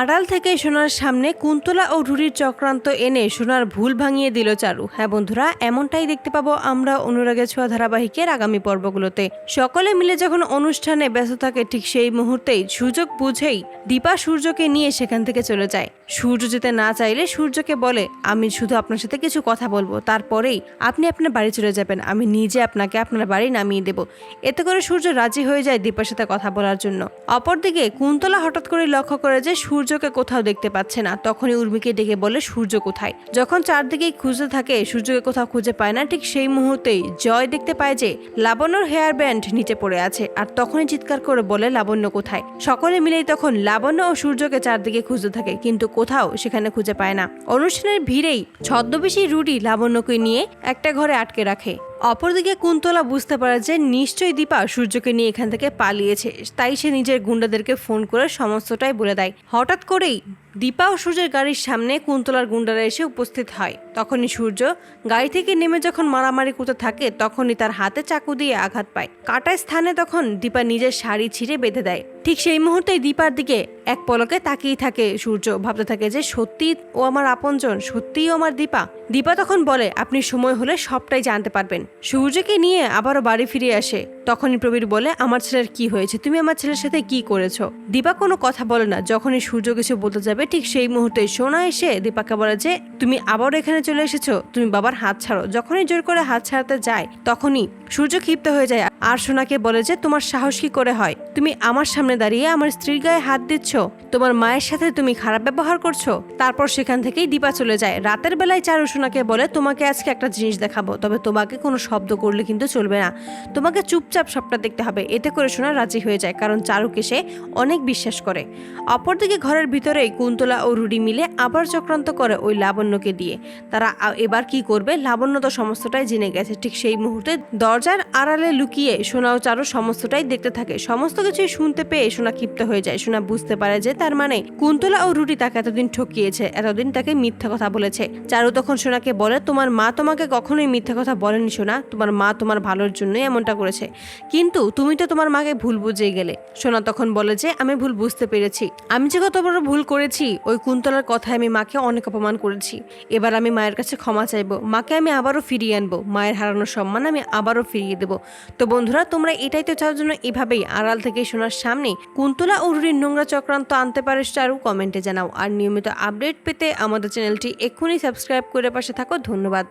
আড়াল থেকে সোনার সামনে কুন্তলা ও রুরির চক্রান্ত এনে সোনার ভুল ভাঙিয়ে দিল চারু। হ্যাঁ বন্ধুরা, এমনটাই দেখতে পাবো আমরা অনুরাগের ছোঁয়া ধারাবাহিকের আগামী পর্বগুলোতে। সকলে মিলে যখন অনুষ্ঠানে ব্যস্ত থাকে, ঠিক সেই মুহূর্তেই সুযোগ বুঝেই দীপা সূর্যকে নিয়ে সেখান থেকে চলে যায়। সূর্য যেতে না চাইলে সূর্যকে বলে, আমি শুধু আপনার সাথে কিছু কথা বলব। তারপরেই আপনি আপনার বাড়ি চলে যাবেন। আমি নিজে আপনাকে আপনার বাড়ি নামিয়ে দেব। এতে করে সূর্য রাজি হয়ে যায় দীপার সাথে কথা বলার জন্য। অপরদিকে কুন্তলা হঠাৎ করে লক্ষ্য করে যে সূর্যকে কোথাও দেখতে পাচ্ছে না। তখনই উর্মিকে ডেকে বলে, সূর্য কোথায়? যখন চারদিকেই খুঁজতে থাকে, সূর্যকে কোথাও খুঁজে পায় না। ঠিক সেই মুহূর্তেই জয় দেখতে পায় যে, লাবণ্যর হেয়ার ব্যান্ড নিচে পড়ে আছে। আর তখনই চিৎকার করে বলে, লাবণ্য কোথায়? সকলে মিলেই তখন লাবণ্য ও সূর্যকে চারদিকে খুঁজতে থাকে, কিন্তু কোথাও সেখানে খুঁজে পায় না। অনুষ্ঠানের ভিড়েই ছদ্মবেশী রুডি লাবণ্যকে নিয়ে একটা ঘরে আটকে রাখে। অপরদিকে কুন্তলা বুঝতে পারে যে নিশ্চয়ই দীপা সূর্যকে নিয়ে এখান থেকে পালিয়েছে, তাই সে নিজের গুন্ডাদেরকে ফোন করে সমস্তটাই বলে দেয়। হঠাৎ করেই দীপা ও সূর্যের গাড়ির সামনে কুন্তলার গুন্ডারা এসে উপস্থিত হয়। তখনই সূর্য গাড়ি থেকে নেমে যখন মারামারি করতে থাকে, তখনই তার হাতে চাকু দিয়ে আঘাত পায়। কাটার স্থানে তখন দীপা নিজের শাড়ি ছিঁড়ে বেঁধে দেয়। ঠিক সেই মুহূর্তেই দীপার দিকে এক পলকে তাকিয়ে থাকে সূর্য। ভাবতে থাকে যে, সত্যি ও আমার আপনজন সত্যিই ও আমার দীপা? দীপা তখন বলে, আপনি সময় হলে সবটাই জানতে পারবেন। সূর্যকে নিয়ে আবারও বাড়ি ফিরে আসে। তখনই প্রবীর বলে, আমার ছেলের কি হয়েছে? তুমি আমার ছেলের সাথে কি করেছ? দীপা কোনো কথা বলে না। যখনই সূর্য কিছু বলতে যাবে, ঠিক সেই মুহূর্তে সোনা এসে দীপাকে বলে যে, তুমি আবার এখানে চলে এসেছ? তুমি বাবার হাত ছাড়ো। যখনই জোর করে হাত ছাড়াতে যায়, তখনই সূর্য ক্ষিপ্ত হয়ে যায়। আর সোনাকে বলে যে, তোমার সাহস কি করে হয়? তুমি আমার সামনে দাঁড়িয়ে আমার স্ত্রীর গায়ে হাত দিচ্ছ, তোমার মায়ের সাথে তুমি খারাপ ব্যবহার করছ, তারপর সেখান থেকেই দীপা চলে যায়। রাতের বেলায় চারু সোনাকে বলে, তোমাকে আজকে একটা জিনিস দেখাবো, তবে তোমাকে কোনো শব্দ করলে কিন্তু চলবে না। তোমাকে চুপচাপ সবটা দেখতে হবে, এতে করে সোনা রাজি হয়ে যায়, কারণ চারুকে সে অনেক বিশ্বাস করে। অপরদিকে ঘরের ভিতরেই কুন্তলা ও রুডি মিলে আবার চক্রান্ত করে ওই লাবণ্যকে দিয়ে। তারা এবার কি করবে, লাবণ্য তো সমস্তটাই জেনে গেছে। ঠিক সেই মুহূর্তে দরজার আড়ালে লুকিয়ে সোনা ও চারু সমস্তটাই দেখতে থাকে। সমস্ত কিছুই শুনতে পেয়ে সোনা ক্ষিপ্ত হয়ে যায়, সোনা বুঝতে পারে যে তার মানে কুন্তলা ও রুটি তাকে এতদিন ঠকিয়েছে, এতদিন তাকে মিথ্যা কথা বলেছে। চারু তখন সোনাকে বলে, তোমার মা তোমাকে কখনোই মিথ্যা কথা বলেনি সোনা, তোমার মা তোমার ভালোর জন্যই এমনটা করেছে। কিন্তু তুমি তো তোমার মাকে ভুল বুঝে গেলে। সোনা তখন বলে যে, আমি ভুল বুঝতে পেরেছি। আমি যে কত বড় ভুল করেছি, ওই কুন্তলার কথায় আমি মাকে অনেক অপমান করেছি। এবার আমি মায়ের কাছে ক্ষমা চাইব, মাকে আমি আবারও ফিরিয়ে আনব, মায়ের হারানোর সম্মান আমি আবারও ফিরিয়ে দেবো। তো বন্ধুরা, তোমরা এটাই তো চাওয়ার জন্য এভাবেই আড়াল থেকে সোনার সামনে কুন্তলা ও রুরির নোংরা চক্রান্ত আনতে পারে আরও কমেন্টে জানাও। আর নিয়মিত আপডেট পেতে আমাদের চ্যানেলটি এক্ষুনি সাবস্ক্রাইব করে পাশে থাকো। ধন্যবাদ।